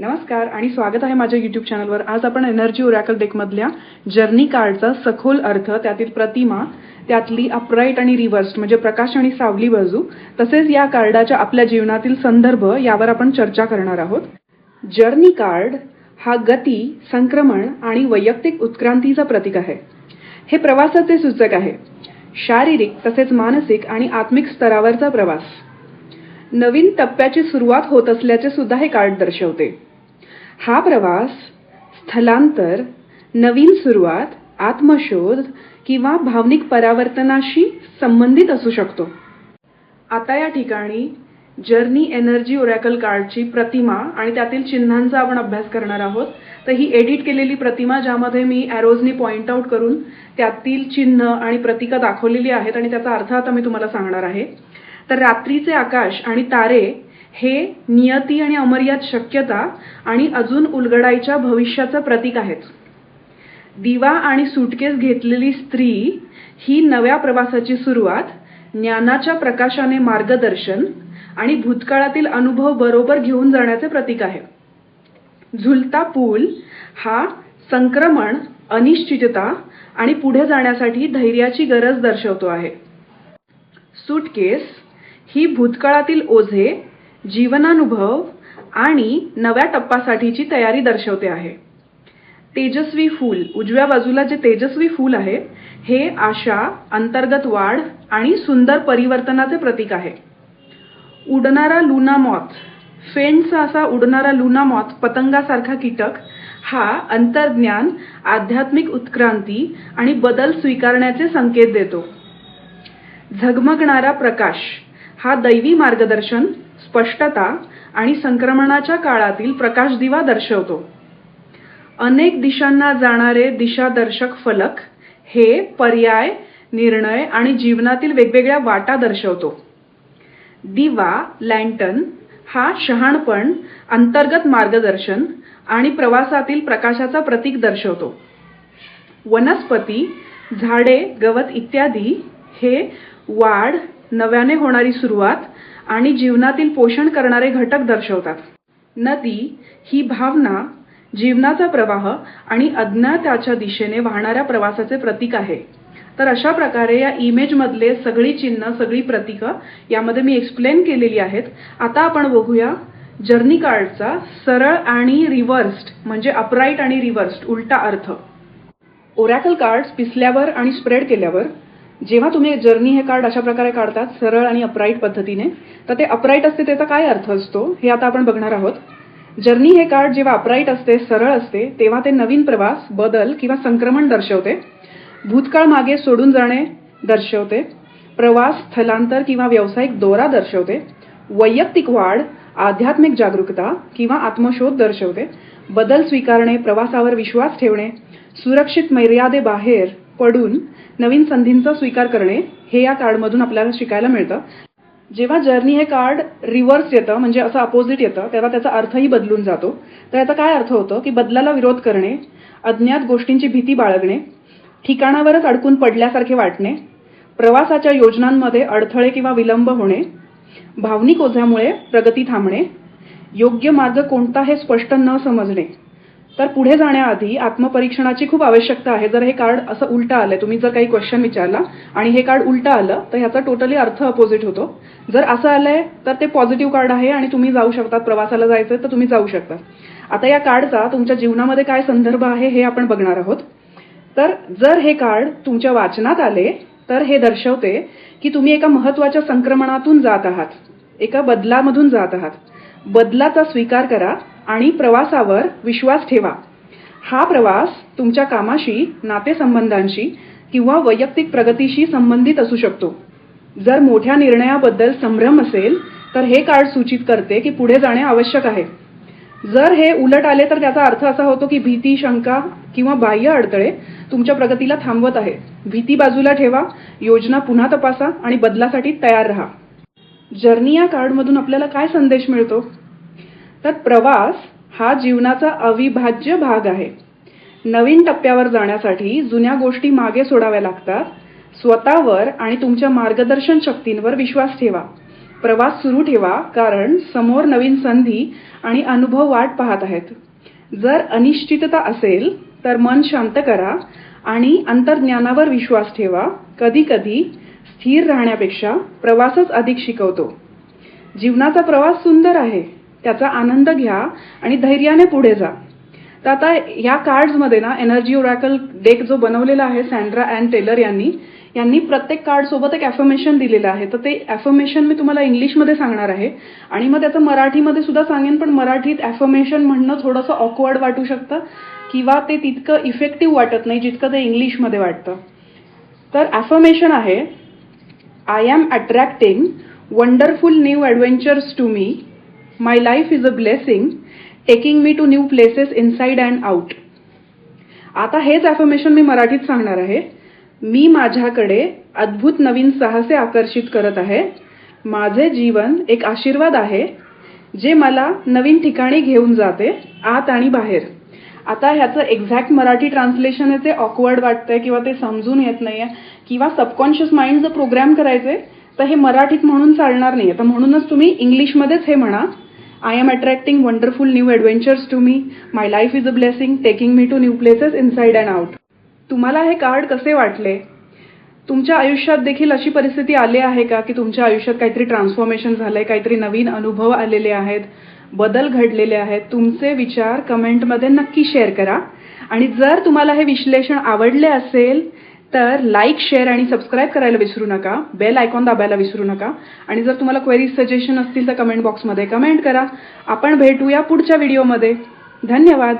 नमस्कार आणि स्वागत आहे माझ्या युट्यूब चॅनलवर आज आपण एनर्जी ओरॅकल डेकमधल्या जर्नी कार्डचा सखोल अर्थ त्यातील प्रतिमा त्यातली अपराईट आणि रिव्हर्स म्हणजे प्रकाश आणि सावली बाजू तसेच या कार्डाच्या आपल्या जीवनातील संदर्भ यावर आपण चर्चा करणार आहोत. जर्नी कार्ड हा गती संक्रमण आणि वैयक्तिक उत्क्रांतीचा प्रतीक आहे. हे प्रवासाचे सूचक आहे. शारीरिक तसेच मानसिक आणि आत्मिक स्तरावरचा प्रवास. नवीन टप्प्याची सुरुवात होत असल्याचे सुद्धा हे कार्ड दर्शवते. हा प्रवास स्थलांतर नवीन सुरुवात आत्मशोध किंवा भावनिक परावर्तनाशी संबंधित असू शकतो. आता या ठिकाणी जर्नी एनर्जी ओरॅकल कार्डची प्रतिमा आणि त्यातील चिन्हांचा आपण अभ्यास करणार आहोत. तर ही एडिट केलेली प्रतिमा ज्यामध्ये मी ॲरोजनी पॉईंट आउट करून त्यातील चिन्ह आणि प्रतिका दाखवलेली आहेत आणि त्याचा अर्थ आता मी तुम्हाला सांगणार आहे. तर रात्रीचे आकाश आणि तारे हे नियती आणि अमर्याद शक्यता आणि अजून उलगडायच्या भविष्याचं प्रतीक आहेत. दिवा आणि सुटकेस घेतलेली स्त्री ही नव्या प्रवासाची सुरुवात ज्ञानाच्या प्रकाशाने मार्गदर्शन आणि भूतकाळातील अनुभव बरोबर घेऊन जाण्याचे प्रतीक आहे. झुलता पूल हा संक्रमण अनिश्चितता आणि पुढे जाण्यासाठी धैर्याची गरज दर्शवतो आहे. सूटकेस ही भूतकाळातील ओझे जीवनानुभव आणि नव्या टप्पासाठीची तयारी दर्शवते आहे. तेजस्वी फूल उजव्या बाजूला जे तेजस्वी फूल आहे हे आशा अंतर्गत वाढ आणि सुंदर परिवर्तनाचे प्रतीक आहे. उडणारा लुना मॉथ फेंडचा असा उडणारा लुना मॉथ पतंगासारखा कीटक हा अंतर्ज्ञान आध्यात्मिक उत्क्रांती आणि बदल स्वीकारण्याचे संकेत देतो. झगमगणारा प्रकाश हा दैवी मार्गदर्शन स्पष्टता आणि संक्रमणाच्या काळातील प्रकाश दिवा दर्शवतो. अनेक दिशांना जाणारे दिशादर्शक फलक हे पर्याय निर्णय आणि जीवनातील वेगवेगळ्या वाटा दर्शवतो. दिवा लँटन हा शहाणपण अंतर्गत मार्गदर्शन आणि प्रवासातील प्रकाशाचा प्रतीक दर्शवतो. वनस्पती झाडे गवत इत्यादी हे वाढ नव्याने होणारी सुरुवात आणि जीवनातील पोषण करणारे घटक दर्शवतात. नदी ही भावना जीवनाचा प्रवाह आणि अज्ञाताच्या दिशेने वाहणाऱ्या प्रवासाचे प्रतीक आहे. तर अशा प्रकारे या इमेजमधले सगळी चिन्ह सगळी प्रतीकं यामध्ये मी एक्सप्लेन केलेली आहेत. आता आपण बघूया जर्नी कार्डचा सरळ आणि रिव्हर्स्ड म्हणजे अपराईट आणि रिव्हर्स्ड उलटा अर्थ. ओरॅकल कार्ड्स पिसल्यावर आणि स्प्रेड केल्यावर जेव्हा तुम्ही जर्नी हे कार्ड अशा प्रकारे काढतात सरळ आणि अपराईट पद्धतीने तर ते अपराईट असते त्याचा काय अर्थ असतो हे आता आपण बघणार आहोत. जर्नी हे कार्ड जेव्हा अपराईट असते सरळ असते तेव्हा ते नवीन प्रवास बदल किंवा संक्रमण दर्शवते. भूतकाळ मागे सोडून जाणे दर्शवते. प्रवास स्थलांतर किंवा व्यावसायिक दौरा दर्शवते. वैयक्तिक वाढ आध्यात्मिक जागरूकता किंवा आत्मशोध दर्शवते. बदल स्वीकारणे प्रवासावर विश्वास ठेवणे. सुरक्षित मर्यादेबाहेर पडून नवीन संधींचा स्वीकार करणे हे या कार्डमधून आपल्याला शिकायला मिळतं. जेव्हा जर्नी हे कार्ड रिव्हर्स येतं म्हणजे असं अपोजिट येतं तेव्हा त्याचा अर्थही बदलून जातो. तर याचा काय अर्थ होतो? की बदलाला विरोध करणे अज्ञात गोष्टींची भीती बाळगणे ठिकाणावरच अडकून पडल्यासारखे वाटणे प्रवासाच्या योजनांमध्ये अडथळे किंवा विलंब होणे भावनिक ओझ्यामुळे प्रगती थांबणे योग्य मार्ग कोणता हे स्पष्ट न समजणे तर पुढे जाण्याआधी आत्मपरीक्षणाची खूप आवश्यकता आहे. जर हे कार्ड असं उलटं आलंय तुम्ही जर काही क्वेश्चन विचारला आणि हे कार्ड उलटं आलं तर ह्याचा टोटली अर्थ अपोजिट होतो. जर असं आलंय तर ते पॉझिटिव्ह कार्ड आहे आणि तुम्ही जाऊ शकतात. प्रवासाला जायचं तर तुम्ही जाऊ शकता. आता या कार्डचा तुमच्या जीवनामध्ये काय संदर्भ आहे हे आपण बघणार आहोत. तर जर हे कार्ड तुमच्या वाचनात आले तर हे दर्शवते की तुम्ही एका महत्त्वाच्या संक्रमणातून जात आहात. एका बदलामधून जात आहात. बदलाचा स्वीकार करा. आणि प्रवासावर विश्वास ठेवा. हा प्रवास तुमच्या कामाशी नातेसंबंधांशी किंवा वैयक्तिक प्रगतीशी संबंधित असू शकतो. जर मोठ्या निर्णयाबद्दल संभ्रम असेल तर हे कार्ड सूचित करते की पुढे जाणे आवश्यक आहे. जर हे उलट आले तर त्याचा अर्थ असा होतो की भीती शंका किंवा बाह्य अडथळे तुमच्या प्रगतीला थांबवत आहे. भीती बाजूला ठेवा योजना पुन्हा तपासा आणि बदलासाठी तयार राहा. जर्नी या कार्डमधून आपल्याला काय संदेश मिळतो? तर प्रवास हा जीवनाचा अविभाज्य भाग आहे. नवीन टप्प्यावर जाण्यासाठी जुन्या गोष्टी मागे सोडाव्या लागतात. स्वतःवर आणि तुमच्या मार्गदर्शन शक्तींवर विश्वास ठेवा. प्रवास सुरू ठेवा कारण समोर नवीन संधी आणि अनुभव वाट पाहत आहेत. जर अनिश्चितता असेल तर मन शांत करा आणि अंतर्ज्ञानावर विश्वास ठेवा. कधी कधी स्थिर राहण्यापेक्षा प्रवासच अधिक शिकवतो. जीवनाचा प्रवास सुंदर आहे. त्याचा आनंद घ्या आणि धैर्याने पुढे जा. तर आता ह्या कार्ड्समध्ये ना एनर्जी ओरॅकल डेक जो बनवलेला आहे सँड्रा अँड टेलर यांनी यांनी प्रत्येक कार्डसोबत एक ॲफर्मेशन दिलेलं आहे. तर ते ॲफर्मेशन मी तुम्हाला इंग्लिशमध्ये सांगणार आहे. आणि मग त्याचं मराठीमध्ये सुद्धा सांगेन पण मराठीत ॲफर्मेशन म्हणणं थोडंसं ऑकवर्ड वाटू शकतं किंवा ते तितकं इफेक्टिव्ह वाटत नाही जितकं ते इंग्लिशमध्ये वाटतं. तर ॲफर्मेशन आहे I am attracting wonderful new adventures to me my life is a blessing taking me to new places inside and out आता हेच ॲफर्मेशन मी मराठीत सांगणार आहे. मी माझ्याकडे अद्भुत नवीन साहसे आकर्षित करत आहे. माझे जीवन एक आशीर्वाद आहे जे मला नवीन ठिकाणी घेऊन जाते आत आणि बाहेर. आता ह्याचं एक्झॅक्ट मराठी ट्रान्सलेशन आहे ते ऑकवर्ड वाटतंय किंवा ते समजून येत नाही आहे किंवा सबकॉन्शियस माइंड जर प्रोग्राम करायचे तर हे मराठीत म्हणून चालणार नाही तर म्हणूनच तुम्ही इंग्लिशमध्येच हे म्हणा. I am attracting wonderful new adventures to me my life is a blessing taking me to new places inside and out तुम्हाला हे कार्ड कसे वाटले? तुमच्या आयुष्यात देखील अशी परिस्थिती आली आहे का की तुमच्या आयुष्यात काहीतरी ट्रान्सफॉर्मेशन झालंय काहीतरी नवीन अनुभव आलेले आहेत बदल घडलेले आहेत? तुमचे विचार कमेंटमध्ये नक्की शेअर करा. आणि जर तुम्हाला हे विश्लेषण आवडले असेल तर लाईक शेअर आणि सबस्क्राईब करायला विसरू नका. बेल आयकॉन दाबायला विसरू नका. आणि जर तुम्हाला क्वेरीज सजेशन असतील तर कमेंट बॉक्समध्ये कमेंट करा. आपण भेटूया पुढच्या व्हिडिओमध्ये धन्यवाद.